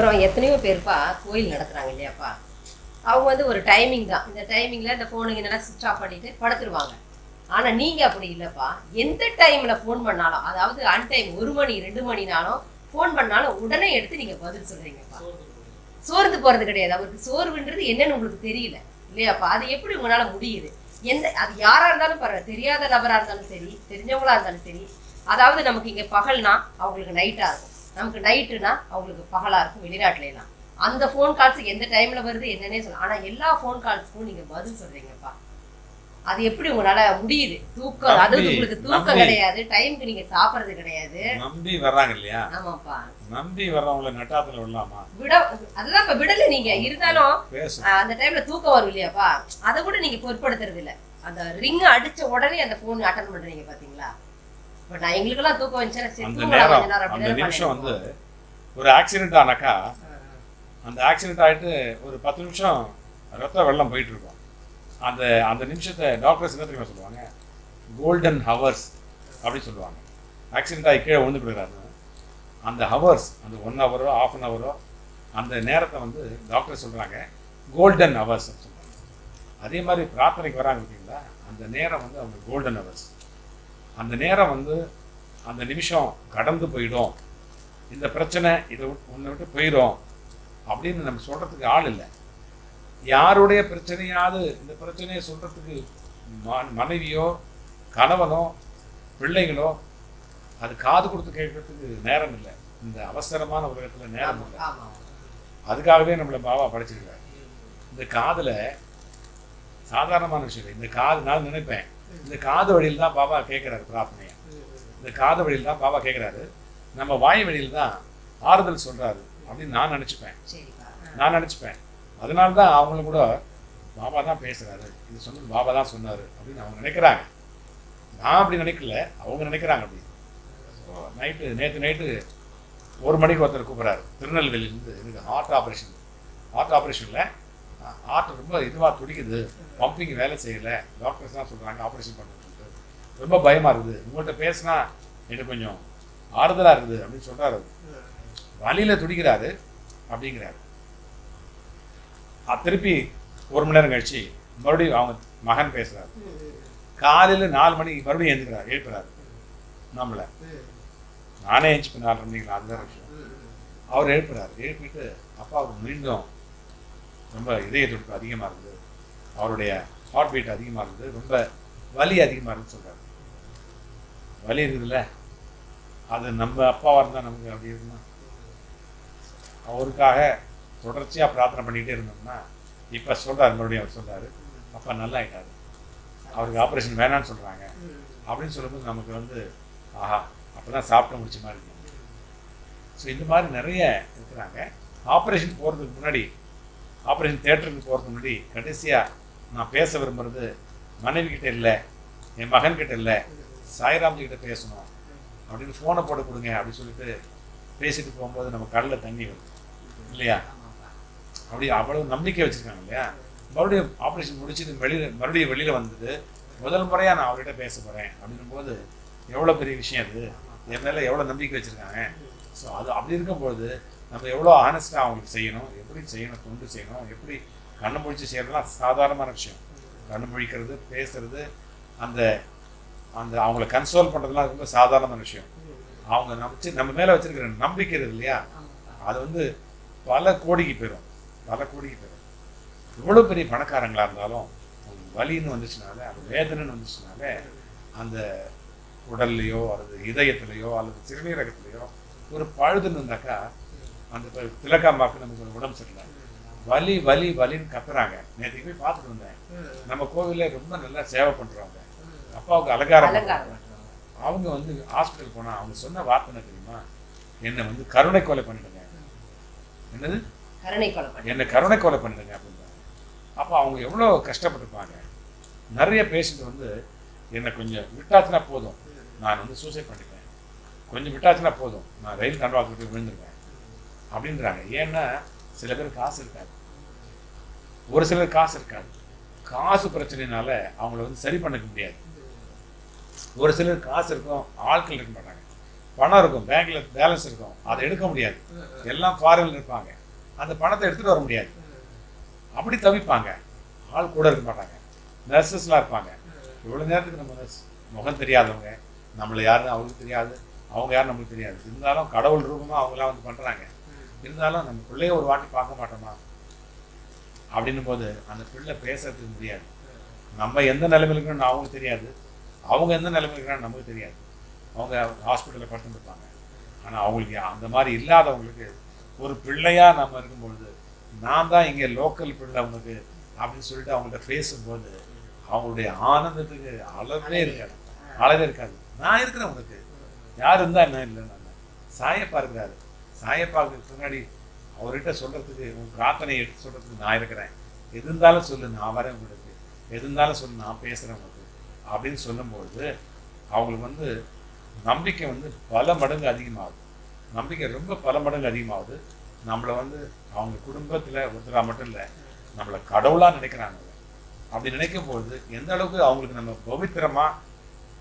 அப்புறம் எத்தனையோ பேர்ப்பா கோயில் நடத்துறாங்க இல்லையாப்பா அவங்க வந்து ஒரு டைமிங் தான். இந்த டைமிங்ல இந்த ஃபோனுக்கு என்னென்னா சுவிச் ஆஃப் பண்ணிட்டு படுத்துருவாங்க. ஆனா நீங்க அப்படி இல்லப்பா. எந்த டைம்ல ஃபோன் பண்ணாலும் அதாவது அன் டைம் ஒரு மணி ரெண்டு மணினாலும் ஃபோன் பண்ணாலும் உடனே எடுத்து நீங்க பதில் சொல்கிறீங்கப்பா சோர்ந்து போறது கிடையாது. அவருக்கு சோர்வுன்றது என்னன்னு உங்களுக்கு தெரியல. இல்லையாப்பா அது எப்படி உங்களால முடியுது? எந்த அது யாரா இருந்தாலும் பரவாயில்ல. தெரியாத நபரா இருந்தாலும் சரி தெரிஞ்சவங்களா இருந்தாலும் சரி. அதாவது நமக்கு இங்க பகல்னா அவங்களுக்கு நைட்டாக இருக்கும். நமக்கு நைட்டுனா அவங்களுக்கு பகலா இருக்கும் வெளிநாட்டுல எல்லாம் அந்த ஃபோன் கால்ஸ் எந்த டைம்ல வருது என்னன்னே சொல்லலாம் ஆனா எல்லா ஃபோன் கால்ஸ்க்கும் நீங்க பதில் சொல்றீங்கப்பா. அது எப்படி உங்களால முடியுது? தூக்கம் அது உங்களுக்கு தூக்கம் கிடையாது டைம்க்கு நீங்க சாப்பிடுறது கிடையாது. நம்பி வர்றாங்க இல்லையா? ஆமாப்பா. நம்பி வர்றவங்கள நட்டாத்துல விடலாமா? விட அதுதான் இப்ப விடல நீங்க. இருந்தாலும் அந்த டைம்ல தூக்கம் வரும் இல்லையாப்பா? அதை கூட நீங்க பொருட்படுத்துறது இல்ல. அந்த ரிங் அடிச்ச உடனே அந்த போன் அட்டன் பண்றீங்க பாத்தீங்களா? பட் எங்களுக்கெல்லாம் தூக்கம் அந்த நேரம் அந்த அப்படின்னு நிமிஷம் வந்து. ஒரு ஆக்சிடென்ட் ஆனாக்கா அந்த ஆக்சிடென்ட் ஆயிட்டு ஒரு பத்து நிமிஷம் ரத்த வெள்ளம் போயிட்டு இருக்கும். அந்த அந்த நிமிஷத்தை டாக்டர்ஸ் என்ன தெரியுமா சொல்லுவாங்க? கோல்டன் ஹவர்ஸ் அப்படி சொல்லுவாங்க. ஆக்சிடென்ட் ஆகி கீழே விழுந்து போயிடுறாரு. அந்த ஹவர்ஸ் அந்த ஒன் ஹவரோ ஆஃப் அன் ஹவரோ அந்த நேரத்தை வந்து டாக்டர் சொல்கிறாங்க கோல்டன் ஹவர்ஸ் சொல்கிறாங்க அதே மாதிரி பிரார்த்தனைக்கு வராங்க பார்த்தீங்களா அந்த நேரம் வந்து அவங்க கோல்டன் ஹவர்ஸ் அந்த நேரம் வந்து அந்த நிமிஷம் கடந்து போயிடும். இந்த பிரச்சனை இதை உன்னை விட்டு போயிடும் அப்படின்னு நம்ம சொல்கிறதுக்கு ஆள் இல்லை. யாருடைய பிரச்சனையாவது இந்த பிரச்சனையை சொல்கிறதுக்கு மனைவியோ கணவனோ பிள்ளைங்களோ அது காது கொடுத்து கேட்கறதுக்கு நேரம் இல்லை. இந்த அவசரமான உலகத்தில் நேரம் இல்லை. அதுக்காகவே நம்மளை பாபா படைச்சிருக்காரு. இந்த காதில் சாதாரணமான விஷயம் இல்லை. இந்த காது நான் நினைப்பேன். இந்த காது வழியில் தான் பாபா கேட்குறாரு பிரார்த்தனையை. இந்த காது வழியில் தான் பாபா கேட்குறாரு நம்ம வாய் வழியில் தான் ஆறுதல் சொல்கிறாரு அப்படின்னு நான் நினச்சிப்பேன். நான் நினச்சிப்பேன். அதனால தான் அவங்களும் கூட பாபா தான் பேசுகிறாரு இது சொன்னது பாபா தான் சொன்னார் அப்படின்னு அவங்க நினைக்கிறாங்க. நான் அப்படி நினைக்கல. அவங்க நினைக்கிறாங்க அப்படி. நைட்டு நேற்று நைட்டு ஒரு மணிக்கு ஒருத்தர் கூப்பிட்றாரு. திருநெல்வேலியிலேருந்து எனக்கு ஹார்ட் ஆப்ரேஷன் ஹார்ட் ஆப்ரேஷனில் ஹார்ட் ரொம்ப இதுவாக துடிக்குது. பம்பிங் வேலை செய்யலை. டாக்டர்ஸ் தான் சொல்கிறாங்க ஆப்ரேஷன் பண்ணுறது ரொம்ப பயமாக இருக்குது. உங்கள்கிட்ட பேசினா எனக்கு கொஞ்சம் ஆறுதலாக இருக்குது அப்படின்னு சொல்கிறாரு வழியில் துடிக்கிறாரு அப்படிங்கிறாரு. திருப்பி ஒரு மணி நேரம் கழிச்சு மறுபடியும் அவங்க மகன் பேசுறாரு. காலையில் நாலு மணிக்கு மறுபடியும் எழுந்துக்கிறார் எழுப்புறாரு. நம்மளை. நானே எழுந்துப்பேன் நாலு மணிக்கு அதுதான் விஷயம் அவர் எழுப்புறாரு. எழுப்பிட்டு அப்பா அவருக்கு மீண்டும் ரொம்ப இதய துடிப்பு அதிகமாக இருக்குது அவருடைய ஹார்ட் பீட் அதிகமாக இருக்குது ரொம்ப வலி அதிகமாக இருக்குன்னு சொல்றாரு. வலி இருக்குதுல்ல? அது நம்ம அப்பாவாக இருந்தால் நமக்கு அப்படி இருக்குமா? அவருக்காக தொடர்ச்சியாக பிரார்த்தனை பண்ணிகிட்டே இருந்தோம்னா இப்போ சொல்றாரு மறுபடியும் அவர் சொல்றாரு அப்பா நல்லா ஆயிட்டாரு அவருக்கு ஆப்ரேஷன் வேணாம்னு சொல்கிறாங்க அப்படின்னு சொல்லும்போது நமக்கு வந்து ஆஹா அப்போ தான் சாப்பிட்டு முடிச்ச மாதிரி இருக்கும் ஸோ இந்த மாதிரி நிறைய இருக்கிறாங்க. ஆப்ரேஷன் போகிறதுக்கு முன்னாடி ஆப்ரேஷன் தேட்டருக்கு போகிறதுக்கு முன்னாடி கடைசியாக நான் பேச விரும்புறது மனைவிக்கிட்ட இல்லை என் மகன்கிட்ட இல்லை சாய்ராம்ஜிக்கிட்ட பேசணும் அப்படின்னு ஃபோனை போட்டு கொடுங்க அப்படின்னு சொல்லிட்டு பேசிட்டு போகும்போது நம்ம கடலில் தண்ணி வரும் இல்லையா? அப்படி அவ்வளவு நம்பிக்கை வச்சுருக்காங்க இல்லையா? மறுபடியும் ஆப்ரேஷன் முடிச்சுட்டு வெளியில் மறுபடியும் வெளியில் வந்தது முதல் முறையாக நான் அவர்கிட்ட பேச போகிறேன் அப்படின்னும் போது எவ்வளோ பெரிய விஷயம் அது? என் மேலே எவ்வளோ நம்பிக்கை வச்சுருக்காங்க? ஸோ அது அப்படி இருக்கும்போது நம்ம எவ்வளோ ஆனஸ்ட்டாக அவங்களுக்கு செய்யணும் எப்படி செய்யணும் தொண்டு செய்யணும் எப்படி கண்ணு முழிச்சு செய்யறதுலாம் சாதாரணமான விஷயம். கண்ணு முழிக்கிறது பேசுறது அந்த அந்த அவங்கள கன்சோல் பண்ணுறதுலாம் ரொம்ப சாதாரணமான விஷயம். அவங்க நம்ம நம்ம மேலே வச்சிருக்கிற நம்பிக்கை இருக்குது இல்லையா? அது வந்து பல கோடிக்கு போயிடும் பல கோடிக்கு போயிடும் எவ்வளோ பெரிய பணக்காரங்களாக இருந்தாலும் வலின்னு வந்துச்சுனாலே அது வேதனைன்னு வந்துச்சுனாலே அந்த உடல்லையோ அல்லது இதயத்திலையோ அல்லது சிறுநீரகத்திலையோ ஒரு பழுதுன்னு இருந்தாக்கா அந்த திலக்காம்பாக்கு நமக்கு ஒரு உடம்பு சரியில்லை. வலி வலி வலின்னு கத்துறாங்க. நேற்றுக்கு போய் பார்த்துட்டு வந்தேன். நம்ம கோவில்ல ரொம்ப நல்லா சேவை பண்றவங்க. அப்பாவுக்கு அலங்காரம். அவங்க வந்து ஹாஸ்பிட்டல் போனா அவங்க சொன்ன வார்த்தை என்ன தெரியுமா? என்னை வந்து கருணை கொலை பண்ணிடுங்க. என்னது? கருணை கொலை என்னை கருணை கொலை பண்ணிடுங்க அப்படின்றாங்க அப்போ அவங்க எவ்வளோ கஷ்டப்பட்டிருப்பாங்க நிறைய பேஷண்ட் வந்து என்னை கொஞ்சம் விட்டாச்சுன்னா போதும். நான் வந்து சூசைட் பண்ணிப்பேன். கொஞ்சம் விட்டாச்சுன்னா போதும். நான் ரயில் தண்டவாளத்துக்கு விழுந்துருவேன். அப்படின்றாங்க. ஏன்னா சில பேர் காசு இருக்காது. ஒரு சிலர் காசு இருக்காது. காசு பிரச்சனைனால அவங்கள வந்து சரி பண்ணிக்க முடியாது. ஒரு சிலர் காசு இருக்கும் ஆட்கள் இருக்க மாட்டாங்க. பணம் இருக்கும் பேங்க்ல பேலன்ஸ் இருக்கும் அதை எடுக்க முடியாது. எல்லாம் ஃபாரின்ல இருப்பாங்க. அந்த பணத்தை எடுத்துட்டு வர முடியாது. அப்படி தவிப்பாங்க. ஆள் கூட இருக்க மாட்டாங்க. நர்சஸ்லாம் இருப்பாங்க. இவ்வளோ நேரத்துக்கு நம்ம முகம் தெரியாதவங்க. நம்மளை யாருன்னு அவங்களுக்கு தெரியாது. அவங்க யாரும் நம்மளுக்கு தெரியாது. இருந்தாலும் கடவுள் ரூபமாக அவங்களாம் வந்து பண்ணுறாங்க இருந்தாலும் நம்ம பிள்ளைய ஒரு வாட்டி பார்க்க மாட்டோமா? அப்படின்னும் போது அந்த பிள்ளை பேசுறதுக்கு முடியாது. நம்ம எந்த நிலைமையில இருக்கிறோம்னு அவங்களுக்கு தெரியாது. அவங்க எந்த நிலைமையில இருக்கிறான்னு நமக்கு தெரியாது. அவங்க ஹாஸ்பிட்டலில் படுத்துருப்பாங்க ஆனால் அவங்களுக்கு அந்த மாதிரி இல்லாதவங்களுக்கு ஒரு பிள்ளையாக நம்ம இருக்கும்பொழுது நான் தான் இங்கே லோக்கல் பிள்ளை உனக்கு அப்படின்னு சொல்லிட்டு அவங்கள்ட்ட பேசும்போது அவங்களுடைய ஆனந்தத்துக்கு அளவே இருக்காது. அளவே இருக்காது. நான் இருக்கிறேன் உனக்கு யார் இருந்தால் என்ன இல்லை நான் சாயப்பா இருக்கிறாரு. சாயப்பாவுக்கு பின்னாடி அவர்கிட்ட சொல்கிறதுக்கு உன் பிரார்த்தனை எடுத்து சொல்கிறதுக்கு நான் இருக்கிறேன். எது இருந்தாலும் சொல்லு நான் வரேன் உங்களுக்கு. எது இருந்தாலும் சொல்லு நான் பேசுகிறேன் உங்களுக்கு. அப்படின்னு சொல்லும்பொழுது அவங்களுக்கு வந்து நம்பிக்கை வந்து பல மடங்கு அதிகமாகுது. நம்பிக்கை ரொம்ப பல மடங்கு அதிகமாகுது. நம்மளை வந்து அவங்க குடும்பத்தில் ஒருத்தராக மட்டும் இல்லை நம்மளை கடவுளாக நினைக்கிறாங்க. அப்படி நினைக்கும் பொழுது எந்த அளவுக்கு அவங்களுக்கு நம்ம பவித்திரமாக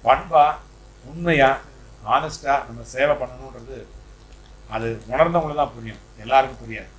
பண்பாக உண்மையாக ஆனஸ்டாக நம்ம சேவை பண்ணணுன்றது அது உணர்ந்தவங்களுக்கு தான் புரியும். எல்லாருக்கும் புரியாது.